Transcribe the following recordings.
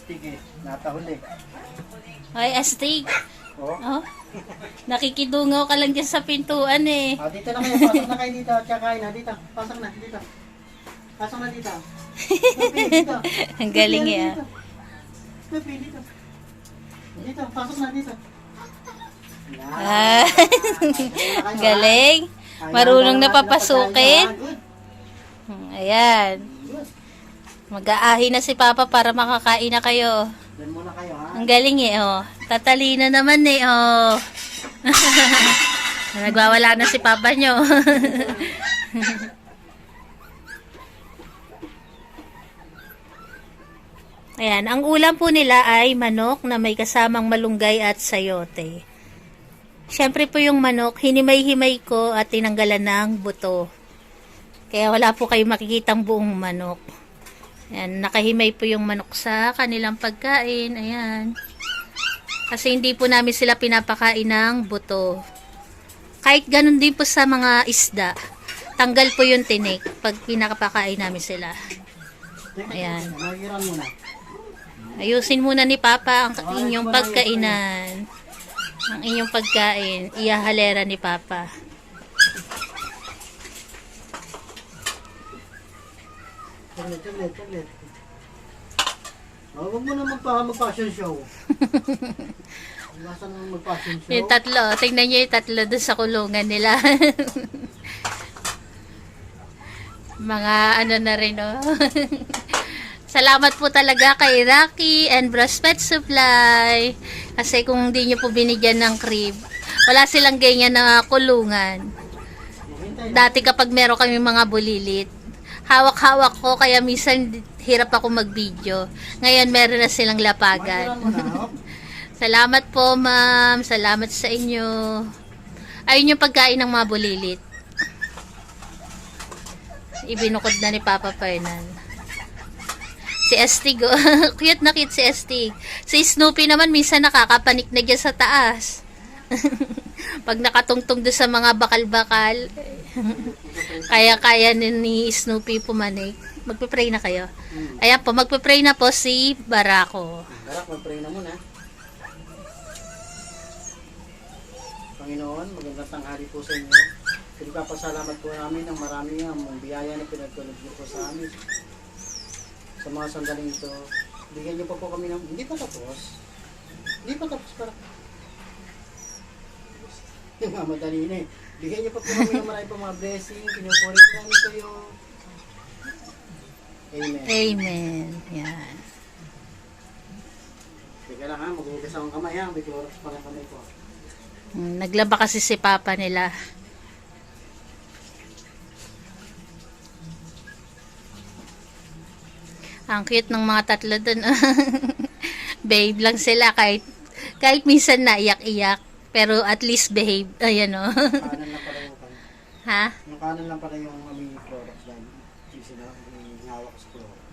astig eh. Natahuli. Ay, astig. Oh. Oh. Nakikidungaw ka lang dyan sa pintuan eh. Ah, dito na kayo. Pasok na kayo dito. Tsaka kain na. Dito. Pasok na. Dito. Pasok na dito. Snoopy, dito. Ang galing eh, dito. Snoopy, dito. Dito. Pasok na dito. Ah. Galing. ah. Marunong bawal na natin papasukin. napagkain, ah. Good. Hmm, Ayan. Mag-aahi na si Papa para makakain na kayo. Doon muna kayo ha. Ang galing eh, oh. Tatalino naman eh, oh. Nagwawala na si Papa nyo. Ayan, ang ulam po nila ay manok na may kasamang malunggay at sayote. Siyempre po yung manok, hinimay-himay ko at tinanggalan ng buto. Kaya wala po kayo makikitang buong manok. Ayan, nakahimay po yung manok sa kanilang pagkain. Ayan. Kasi hindi po namin sila pinapakain ng buto. Kahit ganun din po sa mga isda. Tanggal po yung tinik pag pinakapakain namin sila. Ayan. Ayusin muna ni Papa ang inyong pagkainan. Ang inyong pagkain. Iyahalera ni Papa. Saglit, saglit, saglit. Oh, huwag mo na magpa mag-fashion show. Iwasan mo mag-fashion show. Yung tatlo. Tingnan niyo yung tatlo doon sa kulungan nila. Mga ano na rin, oh. Salamat po talaga kay Rocky and Bros Pet Supply. Kasi kung hindi niyo po binigyan ng crib, wala silang ganyan na kulungan. Dati kapag meron kami mga bulilit, hawak-hawak ko kaya minsan hirap ako mag-video. Ngayon meron na silang lapagan. Salamat po, ma'am. Salamat sa inyo. Ayun yung pagkain ng mga bulilit. Ibinukod na ni Papa Fernan. Si Estig, oh. cute na cute si Estig. Si Snoopy naman, minsan nakakapanik na dyan sa taas. Pag nakatungtong doon sa mga bakal-bakal, kaya-kaya ni, ni Snoopy pumanik. Magpe-pray na kayo. Hmm. Ayan po, magpe-pray na po si Barako. Barak, mag-pray na muna. Panginoon, magandang tanghali po sa inyo. Pinagpapasalamat po namin ng marami ang biyaya na pinagkulog niyo po sa amin. Sa mga sandaling ito, bigyan niyo pa po kami ng... Hindi pa tapos. Hindi pa tapos para... Yung mga madali na eh. Bigyan niyo pa po kami ng marami pa mga blessing. Pinupuri po namin kayo. Amen. Amen. Yan. Teka lang ha, maghugas akong kamay ha. May Clorox pa ng kamay ko. Mm, Naglaba kasi si Papa nila. Ang cute ng mga tatlo dun. Babe lang sila kahit kahit minsan naiyak-iyak. Pero at least behave. Ayan o. Kanan lang pala yung kan. ha? Yung kanan lang pala yung may Clorox dahil yung sila may hawak sa Clorox.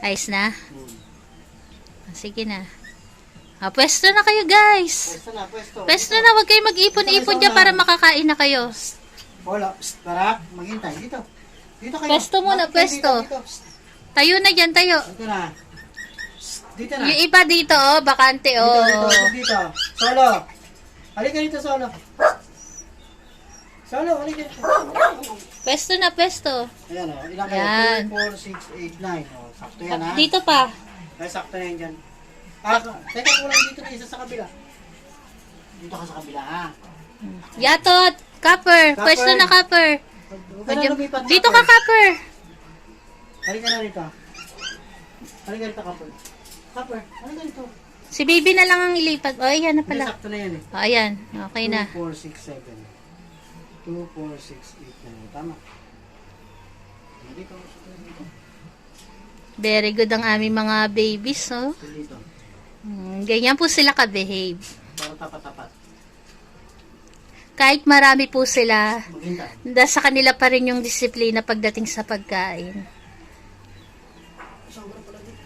Ayos na? Hmm. Sige na. Ah, pwesto na kayo guys. Pwesto na, pwesto. Pwesto na, wag kayo mag-ipon-ipon dyan para makakain na kayo. Hola, psst, tara, maghintay. Dito. Dito kayo. Pwesto muna, Dito, pwesto. Dito, dito. Psst, Tayo na dyan, tayo. Dito na. Dito na. Yung iba dito, oh, bakante, oh. dito, dito, dito. Solo. Halika dito, Solo. Solo, halika dito. Pwesto na, pwesto. Ayan o, ilan kayo? Yan. 2, 4, 6, 8, 9. O, sakto yan ha. Dito pa. Ay, sakto na yan dyan. Ah, teka, kulang dito na isa sa kabila. Dito ka sa kabila ha. Yatot, copper. Copper. Pwesto na, copper. Huwag ka na lumipat. Dito ka, copper. Halika na rito. Halika rito, Kapol. Kapol, halika rito. Si baby na lang ang ilipat. Oh, ayan na Hindi, pala. sakto na yan eh. Oh, ayan. Okay na. 2, 4, 6, 7. 2, 4, 6, 8, 9. Tama. Dito, dito. Very good ang aming mga babies, oh. Dito. Hmm, ganyan po sila ka-behave. Para tapat-tapat. Kahit marami po sila, Maghintay. nasa kanila pa rin yung disiplina pagdating sa pagkain. Sobra pala dito.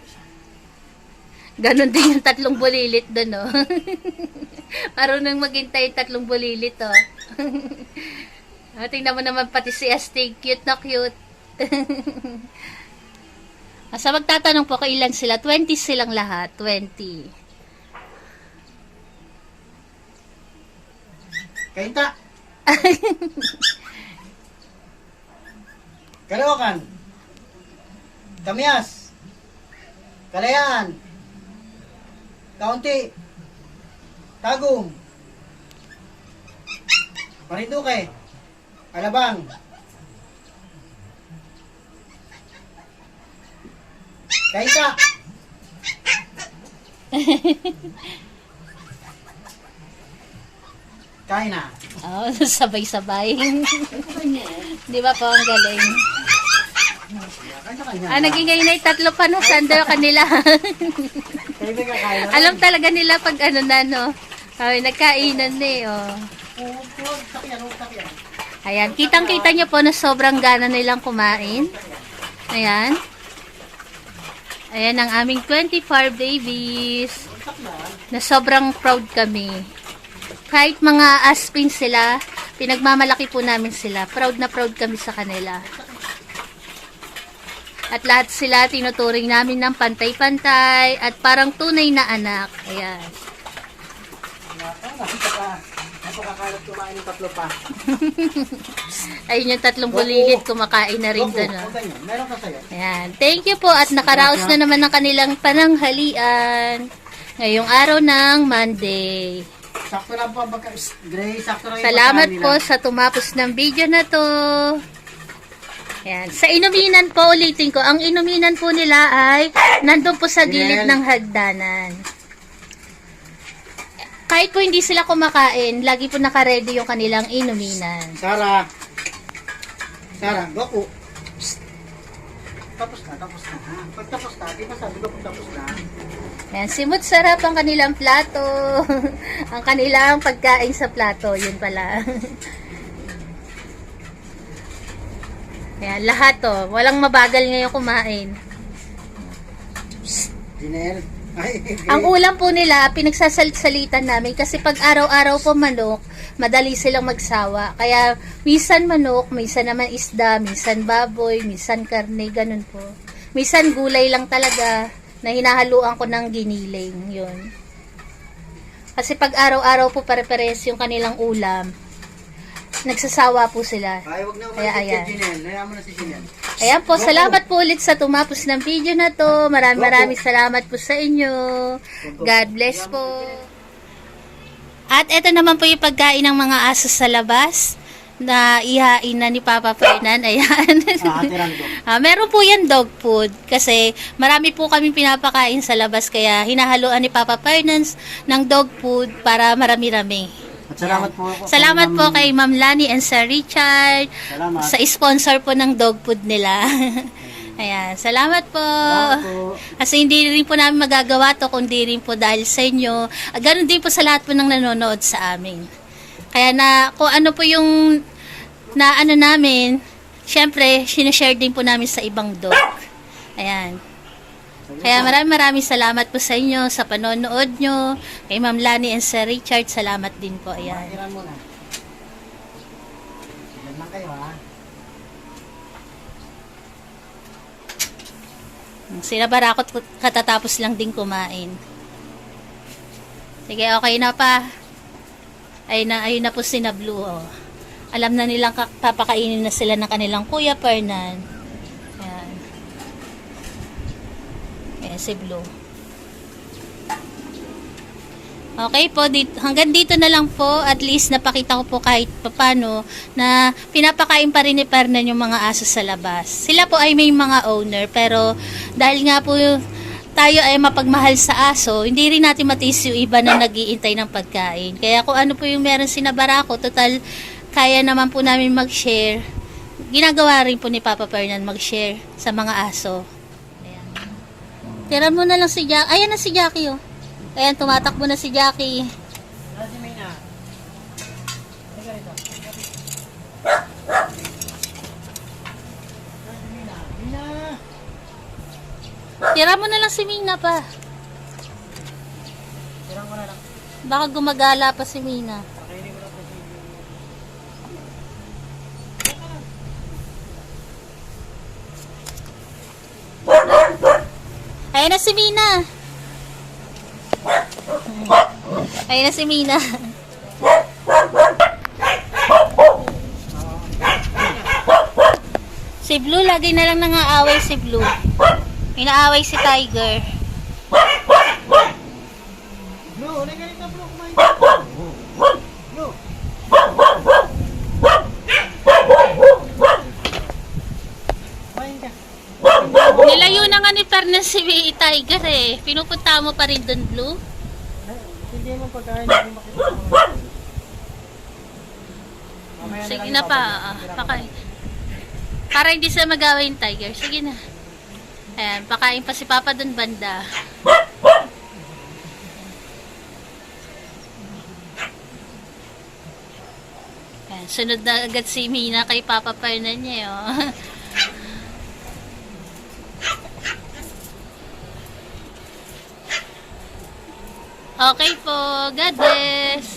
Ganon din yung tatlong bulilit doon, oh. Marunong maghintay yung tatlong bulilit, oh. oh tingnan mo naman pati si Astig. Cute na cute. Sa magtatanong po kailan sila, 20 silang lahat, 20. Kainta! Kalawakan! Kamyas! Kalayaan! Kaunti! Tagum! Marinduque! Alabang! Kainta! Kain na. Oh, sabay-sabay. Di ba po, ang galing. Kanya-kanya. Ah, naging ngayon ay tatlo pa no, sando kanila. Alam talaga nila pag ano na, no. Ay, nagkainan na eh, oh. Ayan, kitang-kita nyo po na sobrang gana nilang kumain. Ayan. Ayan ang aming 24 babies. Na sobrang proud kami. Kahit mga aspin sila, pinagmamalaki po namin sila. Proud na proud kami sa kanila. At lahat sila tinuturing namin ng pantay-pantay at parang tunay na anak. Ayan. Napaka, napakakalap kumain ng tatlo pa. Ayun yung tatlong bulilit kumakain na rin doon. oh. Meron ka sa'yo. Ayan. Thank you po at nakaraos na naman ng kanilang pananghalian ngayong araw ng Monday. Sakto lang po ang pagka... Gray, sakto lang yung Salamat po sa tumapos ng video na to. Ayan. Sa inuminan po, ulitin ko, ang inuminan po nila ay nandun po sa gilid ng hagdanan. Kahit po hindi sila kumakain, lagi po nakaredy yung kanilang inuminan. Sara. Sara, Goku. Tapos na, tapos na. Pag tapos na, di ba sabi ko pag tapos na? Ayan, simut sarap ang kanilang plato. ang kanilang pagkain sa plato, yun pala. Ayan, lahat to. Walang mabagal ngayon kumain. Ay, Ang ulam po nila, pinagsasalitan namin kasi pag araw-araw po manok, madali silang magsawa. Kaya minsan manok, minsan naman isda, minsan baboy, minsan karne, ganun po. Minsan gulay lang talaga na hinahaluan ko ng giniling, yun. Kasi pag araw-araw po pare-pares yung kanilang ulam, nagsasawa po sila. Ay, wag na Kaya, umalit ayan. kay. Hayaan mo na si Jinel. Ayan po, salamat po ulit sa tumapos ng video na to. Maraming maraming salamat po sa inyo. God bless po. At ito naman po yung pagkain ng mga aso sa labas na ihain na ni Papa Fernan. Ayan. Ah, atiran ko. Ah, meron po yan dog food kasi marami po kami pinapakain sa labas kaya hinahaluan ni Papa Fernandes ng dog food para marami-rami. At salamat po ako. Salamat po kay Ma'am Lani and Sir Richard Salamat. sa sponsor po ng dog food nila. Ayan, salamat po. Salamat po. Kasi hindi rin po namin magagawa to kundi rin po dahil sa inyo. Ganon din po sa lahat po ng nanonood sa amin. Kaya na kung ano po yung na ano namin, syempre, sinashare din po namin sa ibang dog. Ayan. Kaya maraming maraming salamat po sa inyo sa panonood nyo. Kay Ma'am Lani and Sir Richard, salamat din po. Ayan. Atiran mo na. Yan lang kayo ha. Sila barakot katatapos lang din kumain. Sige, okay na pa. Ay na, ayun na po si na Blue. Oh. Alam na nilang papakainin na sila ng kanilang kuya Fernan. Ayan. Ayan si Blue. Okay po, dit, hanggang dito na lang po. At least napakita ko po kahit papano na pinapakain pa rin ni Fernan yung mga aso sa labas. Sila po ay may mga owner pero dahil nga po tayo ay mapagmahal sa aso, hindi rin natin matiis yung iba na nagiintay ng pagkain. Kaya kung ano po yung meron sinabara ko, total kaya naman po namin mag-share. Ginagawa rin po ni Papa Fernan mag-share sa mga aso. Ayan. Tira mo na lang si Jack. Ayan na si Jackie oh. Ayan, tumatakbo na si Jackie. Tira mo na lang si Mina pa. Tirang ko na lang. Baka gumagala pa si Mina. Pakainin mo lang po si Ayun na si Mina. Ayun na si Mina. Si Blue, lagi na lang nangaaway si Blue. Inaaway si Tiger. Blue, ulit ka rito, Blue. Kumain ka. Blue. Kumain ka. Nilayo na ni Fernan si Tiger eh. Pinupunta mo pa rin dun, Blue? Hindi mo pagkain, Sige na pa. pakain. Para hindi sila mag-away yung Tiger. Sige na. Ayan, pakain pa si Papa dun banda. Ayan, sunod na agad si Mina kay Papa Fernan niya, oh. Okay po. God bless.